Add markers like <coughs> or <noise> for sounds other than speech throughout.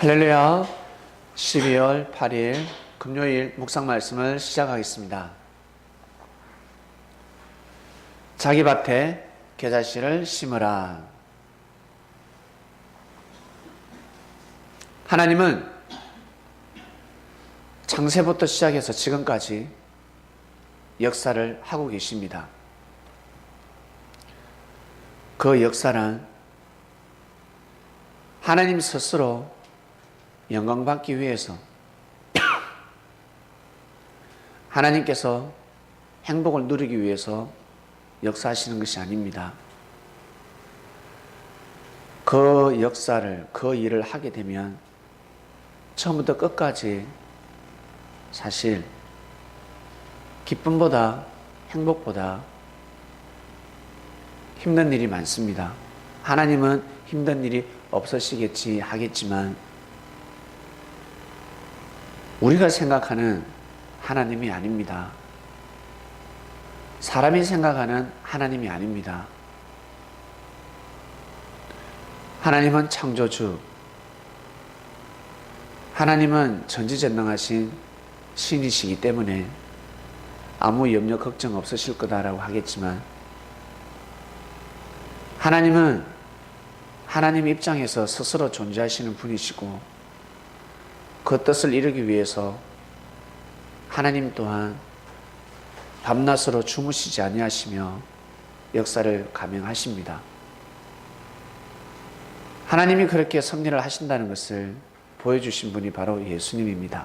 할렐루야 12월 8일 금요일 묵상 말씀을 시작하겠습니다. 자기 밭에 겨자씨를 심으라. 하나님은 창세부터 시작해서 지금까지 역사를 하고 계십니다. 그 역사는 하나님 스스로 영광 받기 위해서 <coughs> 하나님께서 행복을 누리기 위해서 역사하시는 것이 아닙니다. 그 역사를, 그 일을 하게 되면 처음부터 끝까지 사실 기쁨보다 행복보다 힘든 일이 많습니다. 하나님은 힘든 일이 없으시겠지 하겠지만 우리가 생각하는 하나님이 아닙니다. 사람이 생각하는 하나님이 아닙니다. 하나님은 창조주, 하나님은 전지전능하신 신이시기 때문에 아무 염려 걱정 없으실 거다라고 하겠지만 하나님은 하나님 입장에서 스스로 존재하시는 분이시고 그 뜻을 이루기 위해서 하나님 또한 밤낮으로 주무시지 아니하시며 역사를 감행하십니다. 하나님이 그렇게 섭리를 하신다는 것을 보여주신 분이 바로 예수님입니다.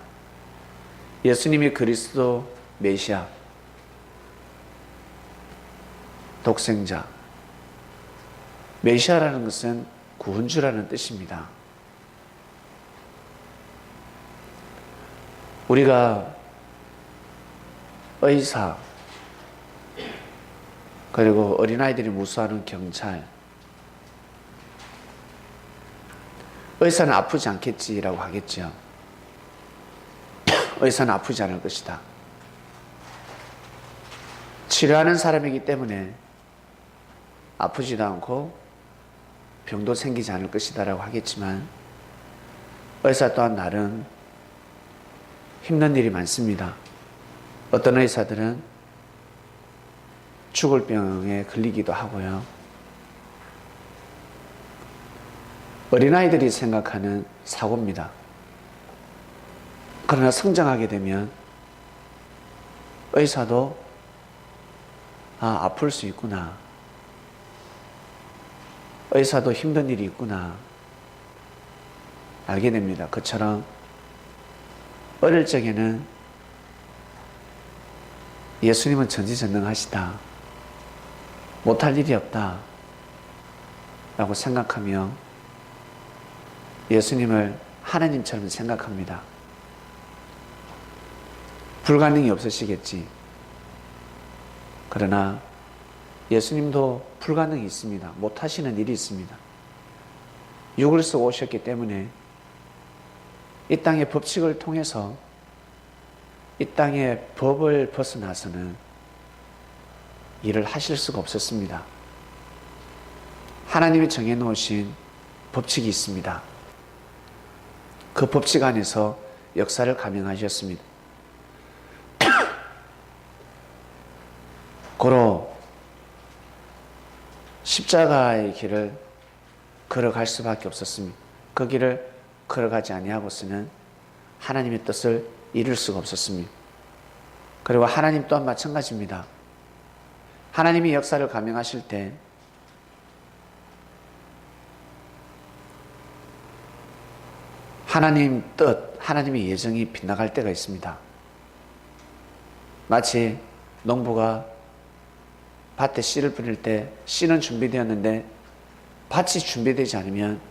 예수님이 그리스도 메시아, 독생자. 메시아라는 것은 구원주라는 뜻입니다. 우리가 의사, 그리고 어린아이들이 무수하는 경찰, 의사는 아프지 않겠지라고 하겠죠. <coughs> 의사는 아프지 않을 것이다. 치료하는 사람이기 때문에 아프지도 않고 병도 생기지 않을 것이다라고 하겠지만 의사 또한 나름 힘든 일이 많습니다. 어떤 의사들은 죽을 병에 걸리기도 하고요. 어린아이들이 생각하는 사고입니다. 그러나 성장하게 되면 의사도 아, 아플 수 있구나. 의사도 힘든 일이 있구나. 알게 됩니다. 그처럼 어릴 적에는 예수님은 전지전능하시다. 못할 일이 없다. 라고 생각하며 예수님을 하나님처럼 생각합니다. 불가능이 없으시겠지. 그러나 예수님도 불가능이 있습니다. 못하시는 일이 있습니다. 육을 쓰고 오셨기 때문에 이 땅의 법칙을 통해서 이 땅의 법을 벗어나서는 일을 하실 수가 없었습니다. 하나님이 정해놓으신 법칙이 있습니다. 그 법칙 안에서 역사를 감행하셨습니다. <coughs> 고로 십자가의 길을 걸어갈 수밖에 없었습니다. 그 길을 걸어가지 아니하고서는 하나님의 뜻을 이룰 수가 없었습니다. 그리고 하나님 또한 마찬가지입니다. 하나님이 역사를 감행하실 때 하나님 뜻, 하나님의 예정이 빗나갈 때가 있습니다. 마치 농부가 밭에 씨를 뿌릴 때 씨는 준비되었는데 밭이 준비되지 않으면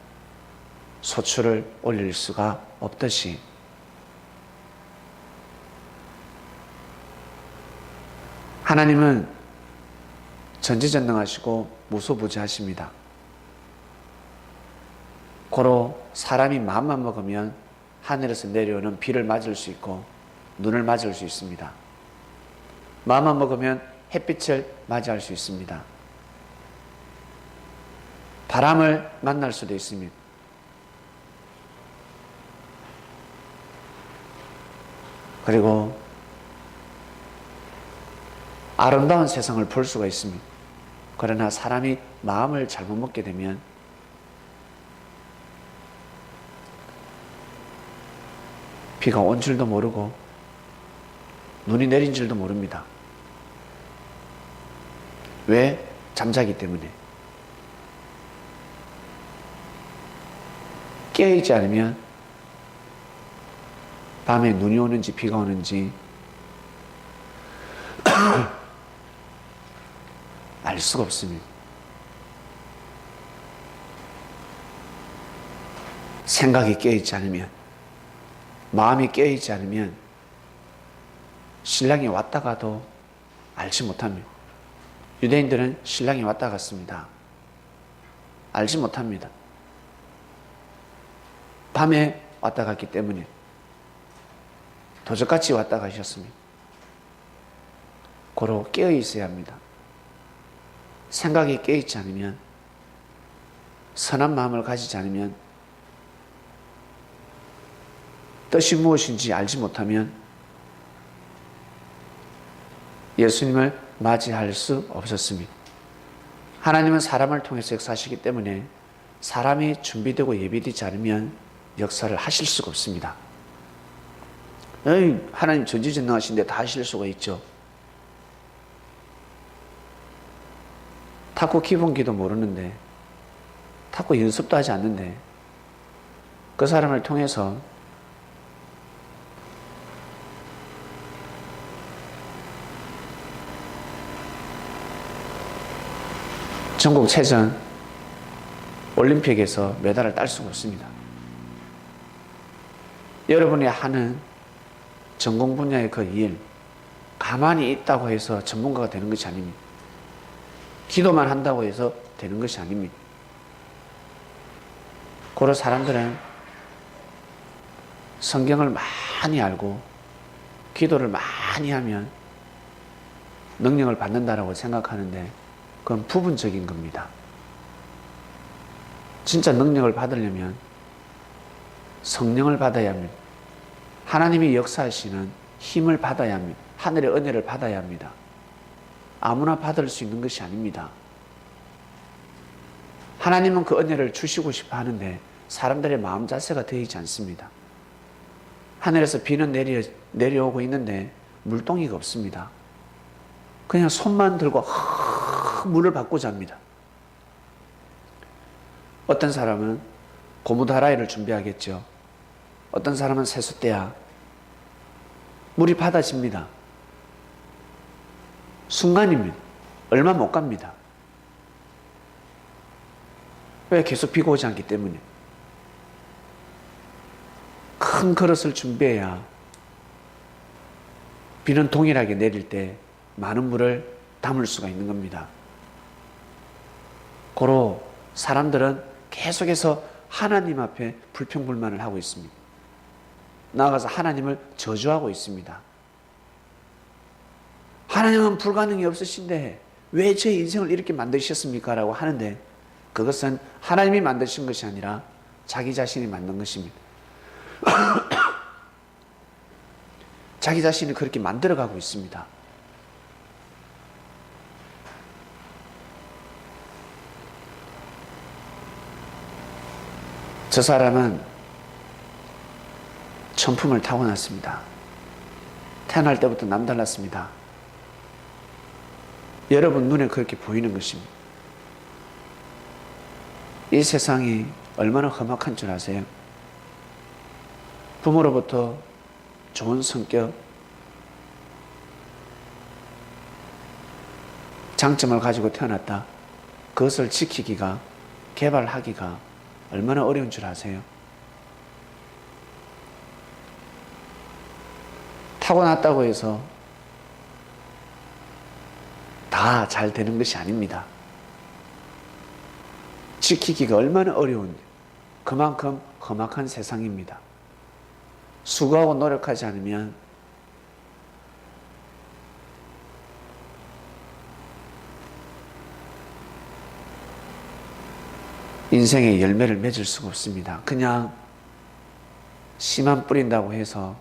소출을 올릴 수가 없듯이 하나님은 전지전능하시고 무소부지하십니다. 고로 사람이 마음만 먹으면 하늘에서 내려오는 비를 맞을 수 있고 눈을 맞을 수 있습니다. 마음만 먹으면 햇빛을 맞이할 수 있습니다. 바람을 만날 수도 있습니다. 그리고 아름다운 세상을 볼 수가 있습니다. 그러나 사람이 마음을 잘못 먹게 되면 비가 온 줄도 모르고 눈이 내린 줄도 모릅니다. 왜? 잠자기 때문에. 깨어있지 않으면 밤에 눈이 오는지 비가 오는지 <clears throat> 알 수가 없습니다. 생각이 깨어있지 않으면, 마음이 깨어있지 않으면, 신랑이 왔다 가도 알지 못합니다. 유대인들은 신랑이 왔다 갔습니다. 알지 못합니다. 밤에 왔다 갔기 때문에 도적같이 왔다 가셨습니다. 고로 깨어 있어야 합니다. 생각이 깨어 있지 않으면 선한 마음을 가지지 않으면 뜻이 무엇인지 알지 못하면 예수님을 맞이할 수 없었습니다. 하나님은 사람을 통해서 역사하시기 때문에 사람이 준비되고 예비되지 않으면 역사를 하실 수가 없습니다. 에이, 하나님 전지전능하신데 다 하실 수가 있죠. 탁구 기본기도 모르는데, 탁구 연습도 하지 않는데, 그 사람을 통해서 전국 체전 올림픽에서 메달을 딸 수가 없습니다. 여러분이 하는 전공 분야의 그 일, 가만히 있다고 해서 전문가가 되는 것이 아닙니다. 기도만 한다고 해서 되는 것이 아닙니다. 그런 사람들은 성경을 많이 알고 기도를 많이 하면 능력을 받는다라고 생각하는데 그건 부분적인 겁니다. 진짜 능력을 받으려면 성령을 받아야 합니다. 하나님이 역사하시는 힘을 받아야 합니다. 하늘의 은혜를 받아야 합니다. 아무나 받을 수 있는 것이 아닙니다. 하나님은 그 은혜를 주시고 싶어 하는데 사람들의 마음 자세가 되어있지 않습니다. 하늘에서 비는 내려, 내려오고 있는데 물동이가 없습니다. 그냥 손만 들고 물을 받고 잡니다. 어떤 사람은 고무다라이를 준비하겠죠. 어떤 사람은 세숫대야. 물이 받아집니다. 순간입니다. 얼마 못 갑니다. 왜 계속 비가 오지 않기 때문에. 큰 그릇을 준비해야 비는 동일하게 내릴 때 많은 물을 담을 수가 있는 겁니다. 고로 사람들은 계속해서 하나님 앞에 불평불만을 하고 있습니다. 나아가서 하나님을 저주하고 있습니다. 하나님은 불가능이 없으신데 왜 제 인생을 이렇게 만드셨습니까? 라고 하는데 그것은 하나님이 만드신 것이 아니라 자기 자신이 만든 것입니다. <coughs> 자기 자신을 그렇게 만들어가고 있습니다. 저 사람은 천품을 타고났습니다. 태어날 때부터 남달랐습니다. 여러분 눈에 그렇게 보이는 것입니다. 이 세상이 얼마나 험악한 줄 아세요? 부모로부터 좋은 성격, 장점을 가지고 태어났다. 그것을 지키기가, 개발하기가 얼마나 어려운 줄 아세요? 타고났다고 해서 다 잘 되는 것이 아닙니다. 지키기가 얼마나 어려운데 그만큼 험악한 세상입니다. 수고하고 노력하지 않으면 인생의 열매를 맺을 수가 없습니다. 그냥 씨만 뿌린다고 해서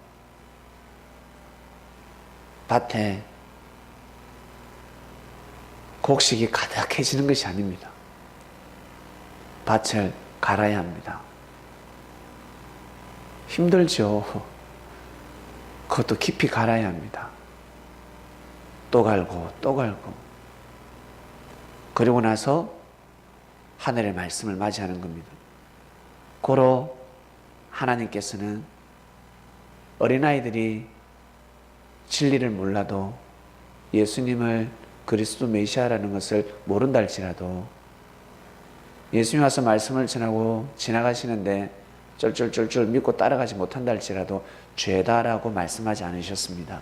밭에 곡식이 가득해지는 것이 아닙니다. 밭을 갈아야 합니다. 힘들죠. 그것도 깊이 갈아야 합니다. 또 갈고 또 갈고 그리고 나서 하늘의 말씀을 맞이하는 겁니다. 고로 하나님께서는 어린아이들이 진리를 몰라도 예수님을 그리스도 메시아라는 것을 모른다 할지라도 예수님 와서 말씀을 전하고 지나가시는데 쫄쫄쫄쫄 믿고 따라가지 못한다 할지라도 죄다라고 말씀하지 않으셨습니다.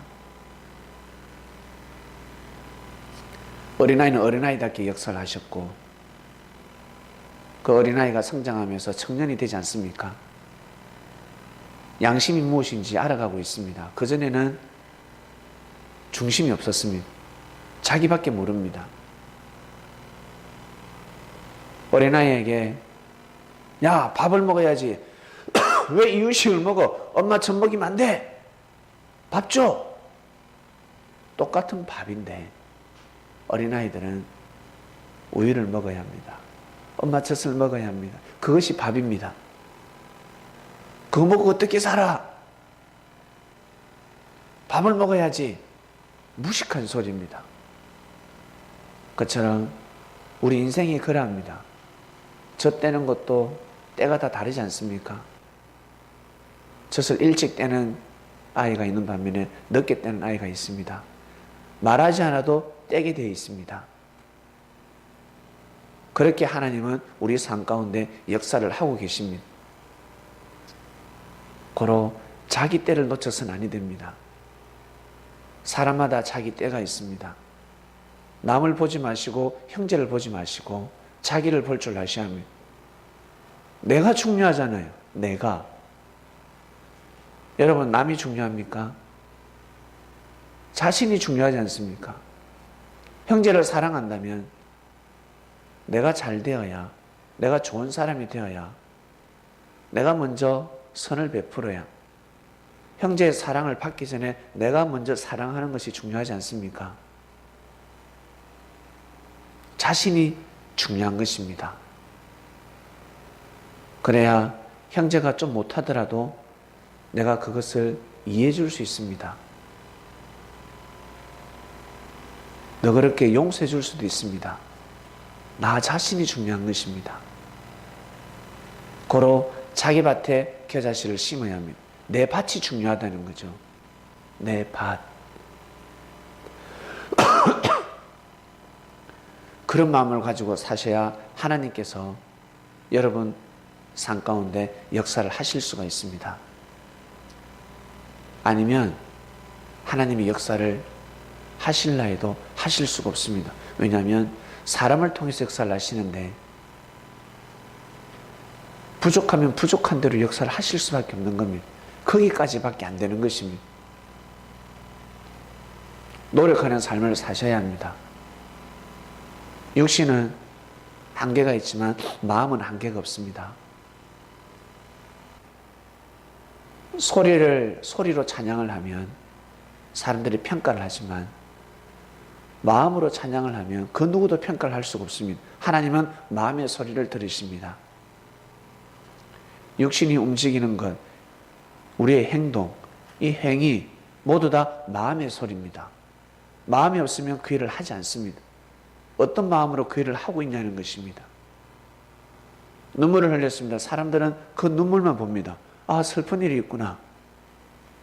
어린아이는 어린아이답게 역사를 하셨고 그 어린아이가 성장하면서 청년이 되지 않습니까? 양심이 무엇인지 알아가고 있습니다. 그전에는 중심이 없었습니다. 자기밖에 모릅니다. 어린아이에게 야 밥을 먹어야지. <coughs> 왜 이유식을 먹어? 엄마 젖 먹이면 안 돼. 밥 줘. 똑같은 밥인데 어린아이들은 우유를 먹어야 합니다. 엄마 젖을 먹어야 합니다. 그것이 밥입니다. 그거 먹고 어떻게 살아? 밥을 먹어야지 무식한 소리입니다 그처럼 우리 인생이 그러합니다 젖 떼는 것도 때가 다 다르지 않습니까? 젖을 일찍 떼는 아이가 있는 반면에 늦게 떼는 아이가 있습니다. 말하지 않아도 떼게 되어 있습니다. 그렇게 하나님은 우리 삶 가운데 역사를 하고 계십니다. 고로 자기 때를 놓쳐서는 아니 됩니다. 사람마다 자기 때가 있습니다. 남을 보지 마시고 형제를 보지 마시고 자기를 볼 줄 아셔야 합니다. 내가 중요하잖아요. 내가. 여러분, 남이 중요합니까? 자신이 중요하지 않습니까? 형제를 사랑한다면 내가 잘 되어야, 내가 좋은 사람이 되어야, 내가 먼저 선을 베풀어야, 형제의 사랑을 받기 전에 내가 먼저 사랑하는 것이 중요하지 않습니까? 자신이 중요한 것입니다. 그래야 형제가 좀 못하더라도 내가 그것을 이해해 줄 수 있습니다. 너그럽게 용서해 줄 수도 있습니다. 나 자신이 중요한 것입니다. 고로 자기 밭에 겨자씨를 심어야 합니다. 내 밭이 중요하다는 거죠. 내 밭. <coughs> 그런 마음을 가지고 사셔야 하나님께서 여러분 삶 가운데 역사를 하실 수가 있습니다. 아니면 하나님이 역사를 하실라 해도 하실 수가 없습니다. 왜냐하면 사람을 통해서 역사를 하시는데 부족하면 부족한 대로 역사를 하실 수밖에 없는 겁니다. 거기까지밖에 안 되는 것입니다. 노력하는 삶을 사셔야 합니다. 육신은 한계가 있지만 마음은 한계가 없습니다. 소리를 소리로 찬양을 하면 사람들이 평가를 하지만 마음으로 찬양을 하면 그 누구도 평가를 할 수가 없습니다. 하나님은 마음의 소리를 들으십니다. 육신이 움직이는 것, 우리의 행동, 이 행위 모두 다 마음의 소리입니다. 마음이 없으면 그 일을 하지 않습니다. 어떤 마음으로 그 일을 하고 있냐는 것입니다. 눈물을 흘렸습니다. 사람들은 그 눈물만 봅니다. 아, 슬픈 일이 있구나.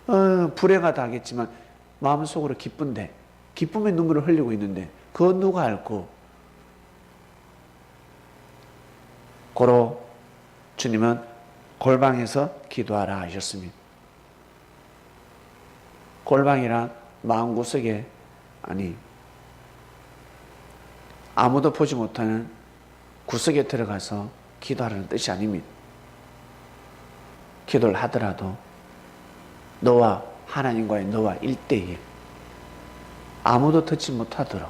어, 불행하 당했지만 마음속으로 기쁜데, 기쁨의 눈물을 흘리고 있는데, 그거 누가 알고? 고로 주님은 골방에서 기도하라 하셨습니다. 골방이란 마음구석에, 아니, 아무도 보지 못하는 구석에 들어가서 기도하라는 뜻이 아닙니다. 기도를 하더라도 너와 하나님과의 너와 일대일 아무도 듣지 못하도록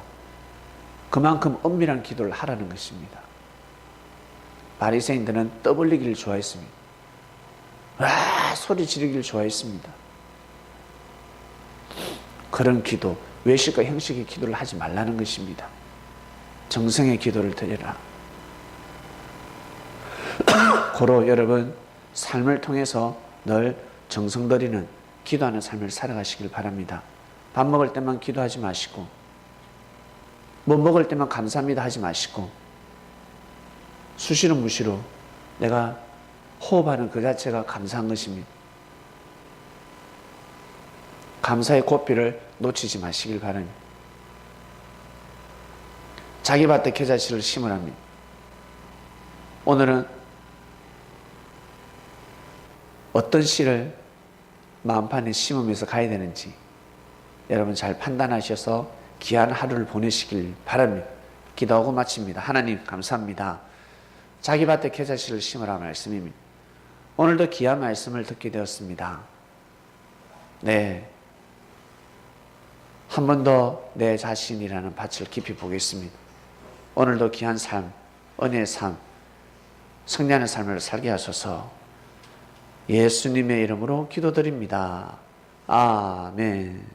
그만큼 엄밀한 기도를 하라는 것입니다. 바리새인들은 떠벌리기를 좋아했습니다. 와 소리 지르기를 좋아했습니다. 그런 기도, 외식과 형식의 기도를 하지 말라는 것입니다. 정성의 기도를 드려라. <coughs> 고로 여러분 삶을 통해서 늘 정성 들이는 기도하는 삶을 살아가시길 바랍니다. 밥 먹을 때만 기도하지 마시고 뭐 먹을 때만 감사합니다 하지 마시고 수시로 무시로 내가 호흡하는 그 자체가 감사한 것입니다. 감사의 고삐를 놓치지 마시길 바랍니다. 자기 밭에 겨자씨를 심으랍니다. 오늘은 어떤 씨를 마음판에 심으면서 가야 되는지 여러분 잘 판단하셔서 귀한 하루를 보내시길 바랍니다. 기도하고 마칩니다. 하나님 감사합니다. 자기 밭에 겨자씨를 심으라 말씀입니다. 오늘도 귀한 말씀을 듣게 되었습니다. 네. 한 번 더 내 자신이라는 밭을 깊이 보겠습니다. 오늘도 귀한 삶, 은혜의 삶, 승리하는 삶을 살게 하소서 예수님의 이름으로 기도드립니다. 아멘.